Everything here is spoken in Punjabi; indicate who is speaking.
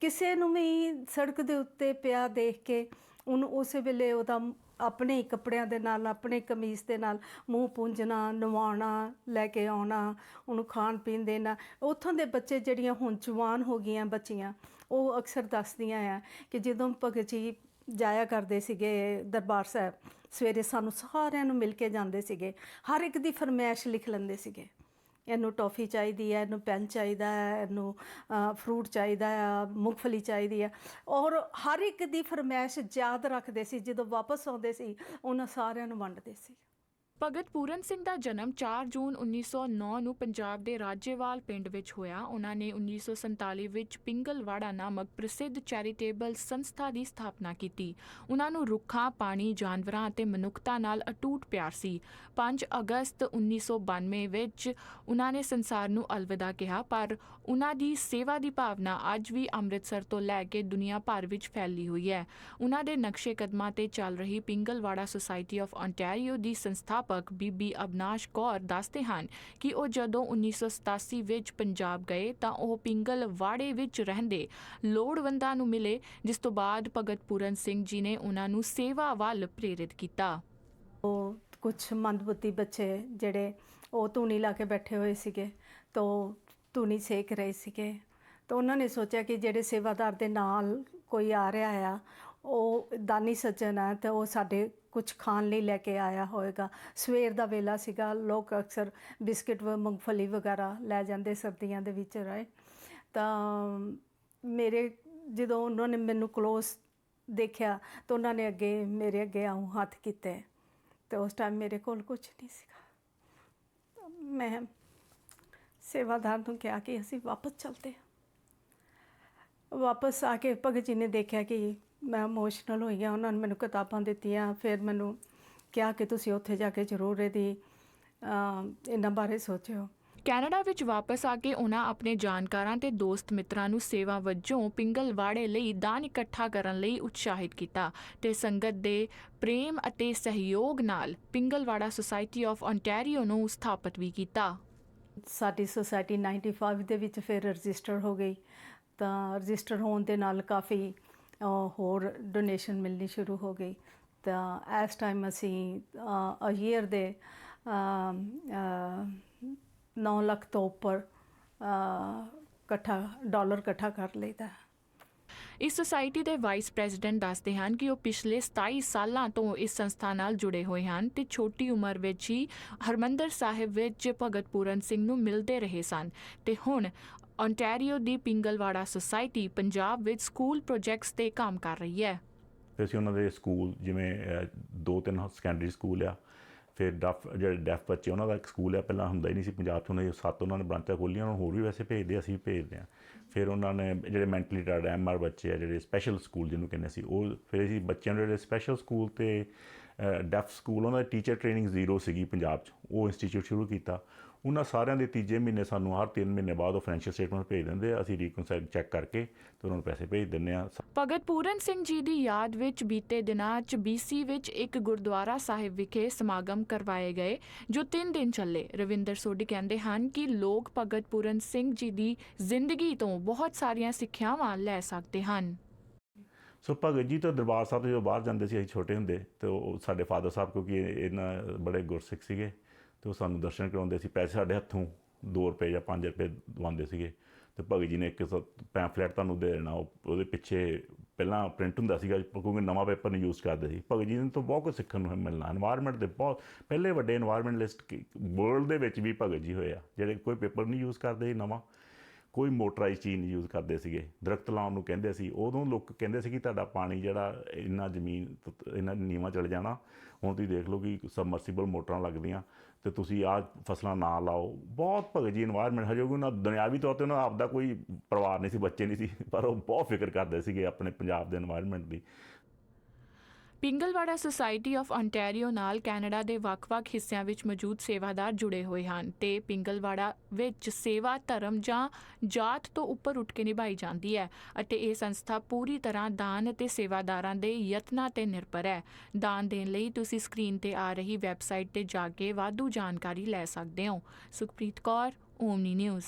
Speaker 1: ਕਿਸੇ ਨੂੰ ਵੀ ਸੜਕ ਦੇ ਉੱਤੇ ਪਿਆ ਦੇਖ ਕੇ ਉਹਨੂੰ ਉਸੇ ਵੇਲੇ ਉਹਦਾ ਆਪਣੇ ਹੀ ਕੱਪੜਿਆਂ ਦੇ ਨਾਲ, ਆਪਣੇ ਕਮੀਜ਼ ਦੇ ਨਾਲ ਮੂੰਹ ਪੂੰਝਣਾ, ਨਵਾਉਣਾ, ਲੈ ਕੇ ਆਉਣਾ, ਉਹਨੂੰ ਖਾਣ ਪੀਣ ਦੇਣਾ। ਉੱਥੋਂ ਦੇ ਬੱਚੇ ਜਿਹੜੀਆਂ ਹੁਣ ਜਵਾਨ ਹੋ ਗਈਆਂ ਬੱਚੀਆਂ, ਉਹ ਅਕਸਰ ਦੱਸਦੀਆਂ ਆ ਕਿ ਜਦੋਂ ਭਗਤ ਜੀ ਜਾਇਆ ਕਰਦੇ ਸੀਗੇ ਦਰਬਾਰ ਸਾਹਿਬ, ਸਵੇਰੇ ਸਾਨੂੰ ਸਾਰਿਆਂ ਨੂੰ ਮਿਲ ਕੇ ਜਾਂਦੇ ਸੀਗੇ, ਹਰ ਇੱਕ ਦੀ ਫਰਮਾਇਸ਼ ਲਿਖ ਲੈਂਦੇ ਸੀਗੇ। ਇਹਨੂੰ ਟੌਫੀ ਚਾਹੀਦੀ ਹੈ ਇਹਨੂੰ ਪੈਨ ਚਾਹੀਦਾ ਹੈ ਇਹਨੂੰ ਫਰੂਟ ਚਾਹੀਦਾ ਹੈ ਮੂੰਗਫਲੀ ਚਾਹੀਦੀ ਹੈ ਔਰ ਹਰ ਇੱਕ ਦੀ ਫਰਮਾਇਸ਼ ਯਾਦ ਰੱਖਦੇ ਸੀ, ਜਦੋਂ ਵਾਪਸ ਆਉਂਦੇ ਸੀ, ਉਹਨਾਂ ਸਾਰਿਆਂ ਨੂੰ ਵੰਡਦੇ ਸੀ।
Speaker 2: ਭਗਤ ਪੂਰਨ ਸਿੰਘ ਦਾ ਜਨਮ 4 ਜੂਨ 1909 ਨੂੰ ਪੰਜਾਬ ਦੇ ਰਾਜੇਵਾਲ ਪਿੰਡ ਵਿੱਚ ਹੋਇਆ। ਉਹਨਾਂ ਨੇ 1947 ਵਿੱਚ ਪਿੰਗਲਵਾੜਾ ਨਾਮਕ ਪ੍ਰਸਿੱਧ ਚੈਰੀਟੇਬਲ ਸੰਸਥਾ ਦੀ ਸਥਾਪਨਾ ਕੀਤੀ। ਉਹਨਾਂ ਨੂੰ ਰੁੱਖਾਂ, ਪਾਣੀ, ਜਾਨਵਰਾਂ ਅਤੇ ਮਨੁੱਖਤਾ ਨਾਲ ਅਟੂਟ ਪਿਆਰ ਸੀ। 5 ਅਗਸਤ 1992 ਵਿੱਚ ਉਹਨਾਂ ਨੇ ਸੰਸਾਰ ਨੂੰ ਅਲਵਿਦਾ ਕਿਹਾ, ਪਰ ਉਹਨਾਂ ਦੀ ਸੇਵਾ ਦੀ ਭਾਵਨਾ ਅੱਜ ਵੀ ਅੰਮ੍ਰਿਤਸਰ ਤੋਂ ਲੈ ਕੇ ਦੁਨੀਆ ਭਰ ਵਿੱਚ ਫੈਲੀ ਹੋਈ ਹੈ। ਉਹਨਾਂ ਦੇ ਨਕਸ਼ੇ ਕਦਮਾਂ ਤੇ ਚੱਲ ਰਹੀ ਪਿੰਗਲਵਾੜਾ ਸੁਸਾਇਟੀ ਆਫ ontario ਦੀ ਸੰਸਥਾ ਸੰਸਥਾਪਕ ਬੀਬੀ ਅਬਨਾਸ਼ ਕੌਰ ਦੱਸਦੇ ਹਨ ਕਿ ਉਹ ਜਦੋਂ 1987 ਵਿੱਚ ਪੰਜਾਬ ਗਏ ਤਾਂ ਉਹ ਪਿੰਗਲਵਾੜੇ ਵਿੱਚ ਰਹਿੰਦੇ ਲੋੜਵੰਦਾਂ ਨੂੰ ਮਿਲੇ, ਜਿਸ ਤੋਂ ਬਾਅਦ ਭਗਤ ਪੂਰਨ ਸਿੰਘ ਜੀ ਨੇ ਉਹਨਾਂ ਨੂੰ ਸੇਵਾ ਵੱਲ ਪ੍ਰੇਰਿਤ ਕੀਤਾ।
Speaker 1: ਉਹ ਕੁਝ ਮੰਦਬੁੱਧੀ ਬੱਚੇ ਜਿਹੜੇ ਉਹ ਧੂਣੀ ਲਾ ਕੇ ਬੈਠੇ ਹੋਏ ਸੀਗੇ ਤਾਂ ਧੂਣੀ ਸੇਕ ਰਹੇ ਸੀਗੇ। ਤਾਂ ਉਹਨਾਂ ਨੇ ਸੋਚਿਆ ਕਿ ਜਿਹੜੇ ਸੇਵਾਦਾਰ ਦੇ ਨਾਲ ਕੋਈ ਆ ਰਿਹਾ ਆ ਉਹ ਦਾਨੀ ਸੱਜਣ ਆ ਤਾਂ ਉਹ ਸਾਡੇ ਕੁਝ ਖਾਣ ਲਈ ਲੈ ਕੇ ਆਇਆ ਹੋਵੇਗਾ ਸਵੇਰ ਦਾ ਵੇਲਾ ਸੀਗਾ, ਲੋਕ ਅਕਸਰ ਬਿਸਕਿਟ ਵ, ਮੂੰਗਫਲੀ ਵਗੈਰਾ ਲੈ ਜਾਂਦੇ ਸਰਦੀਆਂ ਦੇ ਵਿੱਚ ਰਾਏ ਤਾਂ ਮੇਰੇ ਜਦੋਂ ਉਹਨਾਂ ਨੇ ਮੈਨੂੰ ਕਲੋਸ ਦੇਖਿਆ ਤਾਂ ਉਹਨਾਂ ਨੇ ਅੱਗੇ, ਮੇਰੇ ਅੱਗੇ ਆਉਂ ਹੱਥ ਕੀਤੇ ਤੇ ਉਸ ਟਾਈਮ ਮੇਰੇ ਕੋਲ ਕੁਝ ਨਹੀਂ ਸੀਗਾ। ਮੈਂ ਸੇਵਾਦਾਰ ਨੂੰ ਕਿਹਾ ਕਿ ਅਸੀਂ ਵਾਪਸ ਚਲਦੇ ਹਾਂ। ਵਾਪਸ ਆ ਕੇ ਭਗਤ ਜੀ ਨੇ ਦੇਖਿਆ ਕਿ ਮੈਂ ਇਮੋਸ਼ਨਲ ਹੋਈ ਹਾਂ ਉਹਨਾਂ ਨੇ ਮੈਨੂੰ ਕਿਤਾਬਾਂ ਦਿੱਤੀਆਂ ਫਿਰ ਮੈਨੂੰ ਕਿਹਾ ਕਿ ਤੁਸੀਂ ਉੱਥੇ ਜਾ ਕੇ ਜ਼ਰੂਰ ਇਹਦੀ ਇਹਨਾਂ ਬਾਰੇ ਸੋਚਿਓ।
Speaker 2: ਕੈਨੇਡਾ ਵਿੱਚ ਵਾਪਸ ਆ ਕੇ ਉਹਨਾਂ ਆਪਣੇ ਜਾਣਕਾਰਾਂ ਤੇ ਦੋਸਤ ਮਿੱਤਰਾਂ ਨੂੰ ਸੇਵਾ ਵਜੋਂ ਪਿੰਗਲਵਾੜੇ ਲਈ ਦਾਨ ਇਕੱਠਾ ਕਰਨ ਲਈ ਉਤਸ਼ਾਹਿਤ ਕੀਤਾ ਤੇ ਸੰਗਤ ਦੇ ਪ੍ਰੇਮ ਅਤੇ ਸਹਿਯੋਗ ਨਾਲ ਪਿੰਗਲਵਾੜਾ ਸੁਸਾਇਟੀ ਆਫ ontario ਨੂੰ ਸਥਾਪਿਤ ਵੀ ਕੀਤਾ।
Speaker 1: ਸਾਡੀ ਸੁਸਾਇਟੀ 95 ਦੇ ਵਿੱਚ ਫਿਰ ਰਜਿਸਟਰ ਹੋ ਗਈ। ਤਾਂ ਰਜਿਸਟਰ ਹੋਣ ਦੇ ਨਾਲ ਕਾਫੀ ਹੋਰ ਡੋਨੇਸ਼ਨ ਮਿਲਣੀ ਸ਼ੁਰੂ ਹੋ ਗਈ। ਤਾਂ ਇਸ ਟਾਈਮ ਅਸੀਂ ਅ ਈਅਰ ਦੇ 9 ਲੱਖ ਤੋਂ ਉੱਪਰ ਇਕੱਠਾ ਡਾਲਰ ਇਕੱਠਾ ਕਰ ਲਈਦਾ।
Speaker 2: ਇਸ ਸੁਸਾਇਟੀ ਦੇ ਵਾਈਸ ਪ੍ਰੈਜ਼ੀਡੈਂਟ ਦੱਸਦੇ ਹਨ ਕਿ ਉਹ ਪਿਛਲੇ 27 ਸਾਲਾਂ ਤੋਂ ਇਸ ਸੰਸਥਾ ਨਾਲ ਜੁੜੇ ਹੋਏ ਹਨ ਤੇ ਛੋਟੀ ਉਮਰ ਵਿੱਚ ਹੀ ਹਰਮੰਦਰ ਸਾਹਿਬ ਵਿੱਚ ਭਗਤ ਪੂਰਨ ਸਿੰਘ ਨੂੰ ਮਿਲਦੇ ਰਹੇ ਸਨ। ਤੇ ਹੁਣ ontario ਦੀ ਪਿੰਗਲਵਾੜਾ ਸੁਸਾਇਟੀ ਪੰਜਾਬ ਵਿੱਚ ਸਕੂਲ ਪ੍ਰੋਜੈਕਟਸ ਤੇ ਕੰਮ ਕਰ ਰਹੀ ਹੈ।
Speaker 3: ਫਿਰ ਅਸੀਂ ਉਹਨਾਂ ਦੇ ਸਕੂਲ ਜਿਵੇਂ ਦੋ ਤਿੰਨ ਸੈਕੰਡਰੀ ਸਕੂਲ ਆ। ਫਿਰ ਡੈਫ, ਜਿਹੜੇ ਡੈਫ ਬੱਚੇ, ਉਹਨਾਂ ਦਾ ਇੱਕ ਸਕੂਲ ਹੈ ਪਹਿਲਾਂ ਹੁੰਦਾ ਹੀ ਨਹੀਂ ਸੀ ਪੰਜਾਬ 'ਚ ਉਹਨਾਂ ਦੇ ਸੱਤ ਉਹਨਾਂ ਨੇ ਬ੍ਰਾਂਚਾਂ ਖੋਲ੍ਹੀਆਂ, ਉਹਨਾਂ ਨੂੰ ਹੋਰ ਵੀ ਵੈਸੇ ਭੇਜਦੇ, ਅਸੀਂ ਵੀ ਭੇਜਦੇ ਆ ਫਿਰ ਉਹਨਾਂ ਨੇ ਜਿਹੜੇ ਮੈਂਟਲੀ ਟਾਰਡ ਐਮਆਰ ਬੱਚੇ ਆ, ਜਿਹੜੇ ਸਪੈਸ਼ਲ ਸਕੂਲ ਜਿਹਨੂੰ ਕਹਿੰਦੇ ਸੀ ਉਹ ਫਿਰ ਅਸੀਂ ਬੱਚਿਆਂ ਨੂੰ ਜਿਹੜੇ ਸਪੈਸ਼ਲ ਸਕੂਲ ਤੇ ਡੈਫ ਸਕੂਲ, ਉਹਨਾਂ ਦੀ ਟੀਚਰ ਟ੍ਰੇਨਿੰਗ ਜ਼ੀਰੋ ਸੀਗੀ ਪੰਜਾਬ 'ਚ। ਉਹ ਇੰਸਟੀਚਿਊਟ ਸ਼ੁਰੂ ਕੀਤਾ। ਉਹਨਾਂ ਸਾਰਿਆਂ ਦੇ ਤੀਜੇ ਮਹੀਨੇ ਸਾਨੂੰ ਹਰ 3 ਮਹੀਨੇ ਬਾਅਦ ਉਹ ਫਾਈਨੈਂਸ਼ੀਅਲ ਸਟੇਟਮੈਂਟ ਭੇਜ ਦਿੰਦੇ ਆ, ਅਸੀਂ ਰੀਕਨਸਾਈਲ ਚੈੱਕ ਕਰਕੇ ਤੇ ਉਹਨਾਂ ਨੂੰ ਪੈਸੇ ਭੇਜ ਦਿੰਦੇ ਆ
Speaker 2: ਭਗਤ ਪੂਰਨ ਸਿੰਘ ਜੀ ਦੀ ਯਾਦ ਵਿੱਚ ਬੀਤੇ ਦਿਨਾਂ 'ਚ BC ਵਿੱਚ ਇੱਕ ਗੁਰਦੁਆਰਾ ਸਾਹਿਬ ਵਿਖੇ ਸਮਾਗਮ ਕਰਵਾਏ ਗਏ, ਜੋ 3 ਦਿਨ ਚੱਲੇ। ਰਵਿੰਦਰ ਸੋਢੀ ਕਹਿੰਦੇ ਹਨ ਕਿ ਲੋਕ ਭਗਤ ਪੂਰਨ ਸਿੰਘ ਜੀ ਦੀ ਜ਼ਿੰਦਗੀ ਤੋਂ ਬਹੁਤ ਸਾਰੀਆਂ ਸਿੱਖਿਆਵਾਂ ਲੈ ਸਕਦੇ ਹਨ।
Speaker 3: ਸੋ ਭਗਤ ਜੀ ਤਾਂ ਦਰਬਾਰ ਸਾਹਿਬ ਤੋਂ ਜਦੋਂ ਬਾਹਰ ਜਾਂਦੇ ਸੀ, ਅਸੀਂ ਛੋਟੇ ਹੁੰਦੇ, ਤੇ ਉਹ ਸਾਡੇ ਫਾਦਰ ਸਾਹਿਬ, ਕਿਉਂਕਿ ਇਹਨਾਂ ਬੜੇ ਗੁਰਸਿੱਖ ਸੀਗੇ, ਤੇ ਉਹ ਸਾਨੂੰ ਦਰਸ਼ਨ ਕਰਾਉਂਦੇ ਸੀ। ਪੈਸੇ ਸਾਡੇ ਹੱਥੋਂ 2 ਰੁਪਏ ਜਾਂ 5 ਰੁਪਏ ਦਵਾਉਂਦੇ ਸੀਗੇ। ਤੇ ਭਗਤ ਜੀ ਨੇ ਇੱਕ ਪੈਂਫਲੇਟ ਤੁਹਾਨੂੰ ਦੇ ਦੇਣਾ ਉਹਦੇ ਪਿੱਛੇ ਪਹਿਲਾਂ ਪ੍ਰਿੰਟ ਹੁੰਦਾ ਸੀਗਾ, ਕਿਉਂਕਿ ਨਵਾਂ ਪੇਪਰ ਨਹੀਂ ਯੂਜ਼ ਕਰਦੇ ਸੀ। ਭਗਤ ਜੀ ਨੇ ਤੋਂ ਬਹੁਤ ਕੁਝ ਸਿੱਖਣ ਨੂੰ ਮਿਲਣਾ এনवायरमेंट ਦੇ ਬਹੁਤ, ਪਹਿਲੇ ਵੱਡੇ এনवायरमेंटਲਿਸਟ ਵਰਲਡ ਦੇ ਵਿੱਚ ਵੀ ਭਗਤ ਜੀ ਹੋਏ ਆ, ਜਿਹੜੇ ਕੋਈ ਪੇਪਰ ਨਹੀਂ ਯੂਜ਼ ਕਰਦੇ ਸੀ ਨਵਾਂ। ਕੋਈ ਮੋਟਰਾਈਜ਼ ਚੀਜ਼ ਨਹੀਂ ਯੂਜ਼ ਕਰਦੇ ਸੀਗੇ। ਦਰਖਤ ਲਾਉਣ ਨੂੰ ਕਹਿੰਦੇ ਸੀ। ਉਦੋਂ ਲੋਕ ਕਹਿੰਦੇ ਸੀ ਕਿ ਤੁਹਾਡਾ ਪਾਣੀ ਜਿਹੜਾ ਇੰਨਾ ਜ਼ਮੀਨ ਇੰਨਾ ਨੀਵਾ ਚਲ ਜਾਣਾ। ਹੁਣ ਤੁਸੀਂ ਦੇਖ ਲਓ ਕਿ ਸਬਮਰਸੀਬਲ ਮੋਟਰਾਂ ਲੱਗਦੀਆਂ ਤੇ ਤੁਸੀਂ ਆਹ ਫਸਲਾਂ ਨਾ ਲਾਓ। ਬਹੁਤ ਭਗਤ ਜੀ এনवायरमेंट ਹਜੇ ਉਹਨਾਂ ਦੁਨਿਆਵੀ ਤੌਰ ਤੇ ਉਹਨਾਂ ਆਪਦਾ ਕੋਈ ਪਰਿਵਾਰ ਨਹੀਂ ਸੀ, ਬੱਚੇ ਨਹੀਂ ਸੀ, ਪਰ ਉਹ ਬਹੁਤ ਫਿਕਰ ਕਰਦੇ ਸੀਗੇ ਆਪਣੇ ਪੰਜਾਬ ਦੇ এনवायरमेंट ਦੀ।
Speaker 2: ਪਿੰਗਲਵਾੜਾ ਸੁਸਾਇਟੀ ਆਫ ontario ਨਾਲ ਕੈਨੇਡਾ ਦੇ ਵੱਖ-ਵੱਖ ਹਿੱਸਿਆਂ ਵਿੱਚ ਮੌਜੂਦ ਸੇਵਾਦਾਰ ਜੁੜੇ ਹੋਏ ਹਨ ਤੇ ਪਿੰਗਲਵਾੜਾ ਵਿੱਚ ਸੇਵਾ ਧਰਮ ਜਾਂ ਜਾਤ ਤੋਂ ਉੱਪਰ ਉੱਠ ਕੇ ਨਿਭਾਈ ਜਾਂਦੀ ਹੈ ਅਤੇ ਇਹ ਸੰਸਥਾ ਪੂਰੀ ਤਰ੍ਹਾਂ ਦਾਨ ਅਤੇ ਸੇਵਾਦਾਰਾਂ ਦੇ ਯਤਨਾਂ ਤੇ ਨਿਰਭਰ ਹੈ। ਦਾਨ ਦੇਣ ਲਈ ਤੁਸੀਂ ਸਕਰੀਨ ਤੇ ਆ ਰਹੀ ਵੈਬਸਾਈਟ ਤੇ ਜਾ ਕੇ ਵਾਧੂ ਜਾਣਕਾਰੀ ਲੈ ਸਕਦੇ ਹੋ। Sukhpreet Kaur, Omni news.